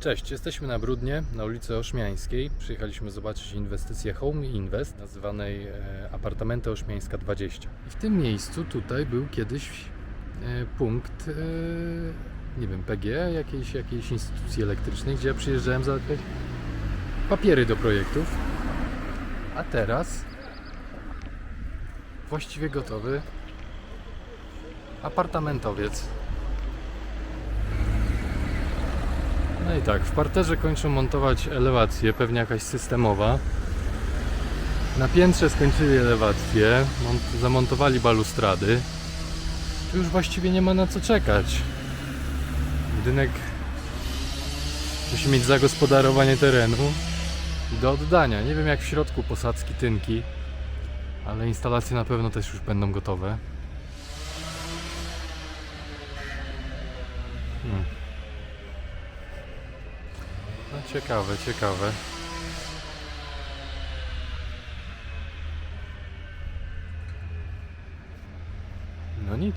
Cześć, jesteśmy na Brudnie, na ulicy Oszmiańskiej. Przyjechaliśmy zobaczyć inwestycję Home Invest, nazywanej e, Apartamenty Oszmiańska 20. I w tym miejscu tutaj był kiedyś e, punkt, e, nie wiem, PG, jakiejś, jakiejś instytucji elektrycznej, gdzie ja przyjeżdżałem załatwiać papiery do projektów. A teraz właściwie gotowy apartamentowiec. No i tak, w parterze kończą montować elewację, pewnie jakaś systemowa. Na piętrze skończyli elewację, mont- zamontowali balustrady. Tu już właściwie nie ma na co czekać. Budynek musi mieć zagospodarowanie terenu do oddania. Nie wiem jak w środku posadzki tynki, ale instalacje na pewno też już będą gotowe. Hmm. No ciekawe, ciekawe. No nic.